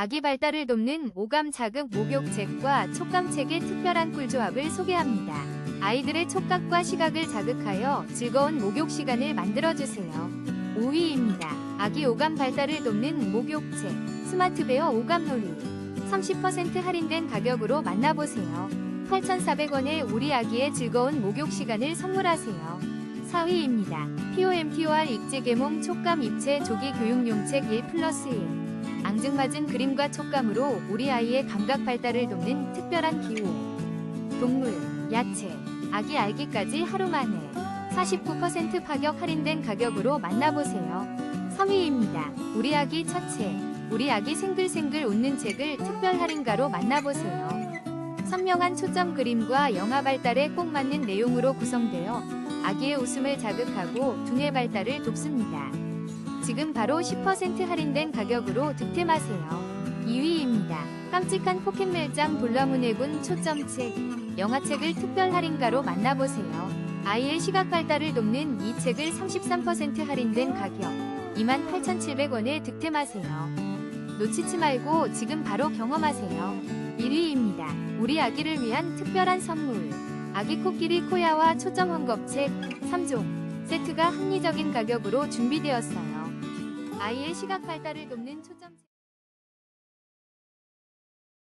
아기 발달을 돕는 오감 자극 목욕책과 촉감책의 특별한 꿀조합을 소개합니다. 아이들의 촉각과 시각을 자극하여 즐거운 목욕 시간을 만들어주세요. 5위입니다. 아기 오감 발달을 돕는 목욕책 스마트베어 오감놀이 30% 할인된 가격으로 만나보세요. 8,400원에 우리 아기의 즐거운 목욕 시간을 선물하세요. 4위입니다. POMTOR 익지개몽 촉감 입체 조기 교육용 책 1 플러스 1 앙증맞은 그림과 촉감으로 우리 아이의 감각 발달을 돕는 특별한 기호 동물, 야채, 아기 알기까지 하루 만에 49% 파격 할인된 가격으로 만나보세요. 3위입니다. 우리 아기 첫책 우리 아기 생글생글 웃는 책을 특별 할인가로 만나보세요. 선명한 초점 그림과 영화 발달에 꼭 맞는 내용으로 구성되어 아기의 웃음을 자극하고 두뇌 발달을 돕습니다. 지금 바로 10% 할인된 가격으로 득템하세요. 2위입니다. 깜찍한 포켓멜장 볼라문해군 초점책 영화책을 특별 할인가로 만나보세요. 아이의 시각 발달을 돕는 이 책을 33% 할인된 가격 28,700원에 득템하세요. 놓치지 말고 지금 바로 경험하세요. 1위입니다. 우리 아기를 위한 특별한 선물. 아기 코끼리 코야와 초점 헝겊책 3종 세트가 합리적인 가격으로 준비되었어요. 아이의 시각 발달을 돕는 초점